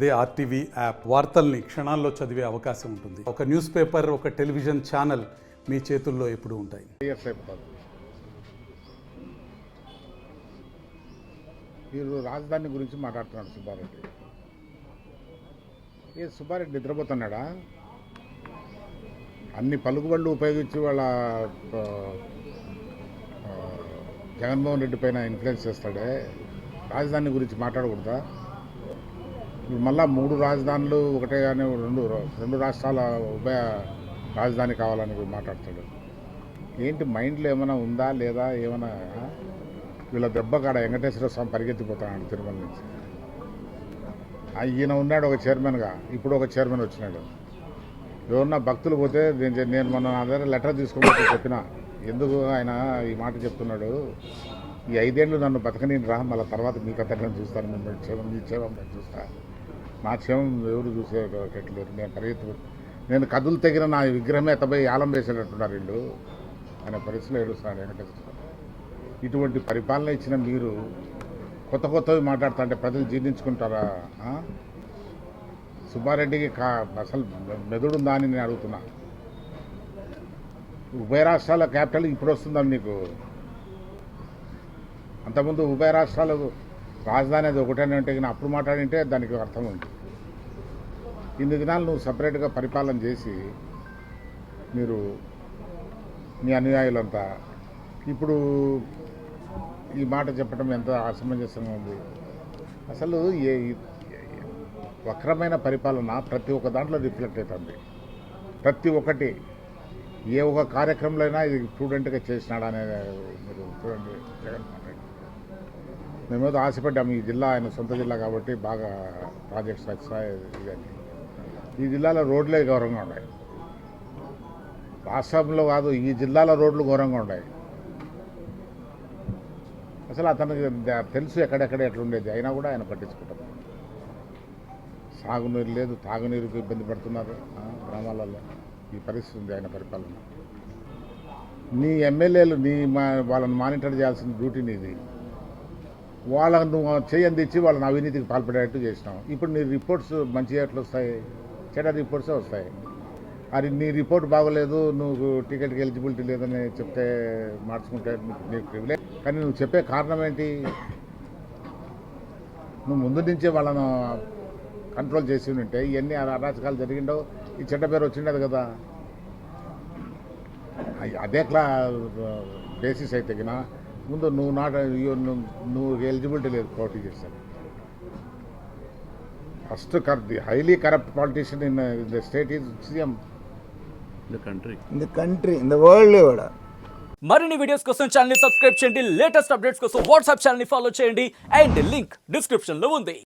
అదే RTV app. వార్తల్ని క్షణాల్లో చదివే అవకాశం ఉంటుంది. ఒక న్యూస్ పేపర్ ఒక టెలివిజన్ ఛానల్ మీ చేతుల్లో ఎప్పుడు ఉంటాయి. వీరు మీరు రాజధాని గురించి మాట్లాడుతున్నాడు సుబ్బారెడ్డి. ఏ సుబ్బారెడ్డి నిద్రపోతున్నాడా? అన్ని పలుకుబళ్ళు ఉపయోగించి వాళ్ళ జగన్మోహన్ రెడ్డి పైన ఇన్ఫ్లుయెన్స్ చేస్తాడే. రాజధాని గురించి మాట్లాడకూడదా? ఇప్పుడు మళ్ళా మూడు రాజధానులు ఒకటే కానీ రెండు రెండు రాష్ట్రాల ఉభయ రాజధాని కావాలని మాట్లాడతాడు ఏంటి మైండ్లో ఏమైనా ఉందా లేదా? ఏమైనా వీళ్ళ దెబ్బ కాడ వెంకటేశ్వర స్వామి పరిగెత్తిపోతున్నాడు తిరుమల నుంచి. ఈయన ఉన్నాడు ఒక చైర్మన్గా ఇప్పుడు ఒక చైర్మన్ వచ్చినాడు. ఎవరన్నా భక్తులు పోతే నేను నేను మొన్న నా దగ్గర లెటర్ తీసుకోబోతే చెప్పిన ఎందుకు ఆయన ఈ మాట చెప్తున్నాడు? ఈ ఐదేళ్ళు నన్ను బతకని రా మళ్ళీ తర్వాత మీ కథ నేను చూస్తాను మిమ్మల్ని క్షేమం మీ క్షేమం చూస్తాను నా క్షేమం ఎవరు చూసేటట్లేరు నేను పరిగెత్తు నేను కదులు తెగిన నా విగ్రహమే తపై ఆలం వేసేటట్టున్నారు వీళ్ళు. అనే పరిస్థితిలో ఏడు వెంకటేశ్వర ఇటువంటి పరిపాలన ఇచ్చిన మీరు కొత్త కొత్తవి మాట్లాడుతుంటే ప్రజలు జీర్ణించుకుంటారా? సుబ్బారెడ్డికి కా అసలు మెదడుందా అని నేను అడుగుతున్నా. ఉభయ రాష్ట్రాల క్యాపిటల్ ఇప్పుడు వస్తుందా నీకు? అంతకుముందు ఉభయ రాష్ట్రాలకు రాజధాని అది ఒకటనే ఉంటే కానీ అప్పుడు మాట్లాడింటే దానికి అర్థం ఉంది ఇన్ని దినాలు నువ్వు సపరేట్గా పరిపాలన చేసి మీరు మీ అనుయాయులంతా ఇప్పుడు ఈ మాట చెప్పడం ఎంత అసమంజసంగా ఉంది. అసలు ఏ వక్రమైన పరిపాలన ప్రతి ఒక్క దాంట్లో రిఫ్లెక్ట్ అవుతుంది. ప్రతి ఒక్కటి ఏ ఒక కార్యక్రమంలో అయినా ఇది స్టూడెంట్గా చేసినాడా అనేది మీరు చూడండి జగన్మోహన్ మేమేదో ఆశపడ్డాము ఈ జిల్లా ఆయన సొంత జిల్లా కాబట్టి బాగా ప్రాజెక్ట్స్ వచ్చాయి ఇవన్నీ ఈ జిల్లాలో రోడ్లే గౌరవంగా ఉన్నాయి. రాష్ట్రంలో కాదు ఈ జిల్లాలో రోడ్లు ఘోరంగా ఉన్నాయి. అసలు అతనికి తెలుసు ఎక్కడెక్కడ ఎట్లుండేది అయినా కూడా ఆయన పట్టించుకుంటారు సాగునీరు లేదు తాగునీరుకు ఇబ్బంది పడుతున్నారు గ్రామాలలో. ఈ పరిస్థితి ఉంది ఆయన పరిపాలన. నీ ఎమ్మెల్యేలు నీ మా వాళ్ళని మానిటర్ చేయాల్సిన డ్యూటీ నీది. వాళ్ళను నువ్వు చేయంది ఇచ్చి వాళ్ళని అవినీతికి పాల్పడేట్టు చేసినావు. ఇప్పుడు నీ రిపోర్ట్స్ మంచి ఎట్లు వస్తాయి చెడ్డ రిపోర్ట్సే వస్తాయి. అది నీ రిపోర్ట్ బాగోలేదు నువ్వు టికెట్కి ఎలిజిబిలిటీ లేదని చెప్తే మార్చుకుంటే నీకు- ప్రివిలేజ్ కానీ నువ్వు చెప్పే కారణం ఏంటి? నువ్వు ముందు నుంచే వాళ్ళను కంట్రోల్ చేసి ఉంటే ఇవన్నీ అరాచకాలు జరిగిండో ఈ చెడ్డ పేరు వచ్చిండదు కదా. అదే క్లా బేసిస్ అయితే కదా ముందు నువ్వు నాట్ నువ్వు నువ్వు ఎలిజిబిలిటీ లేదు పోటీ చేశాను ఫస్ట్ కర్ the highly corrupt politician in the state is CM in the country, in the world కూడా. మరిన్ని వీడియోస్ కోసం ఛానల్ని సబ్స్క్రైబ్ చేయండి. లేటెస్ట్ అప్డేట్స్ కోసం వాట్సాప్ ఛానల్ని ఫాలో చేయండి. అండ్ లింక్ డిస్క్రిప్షన్లో ఉంది.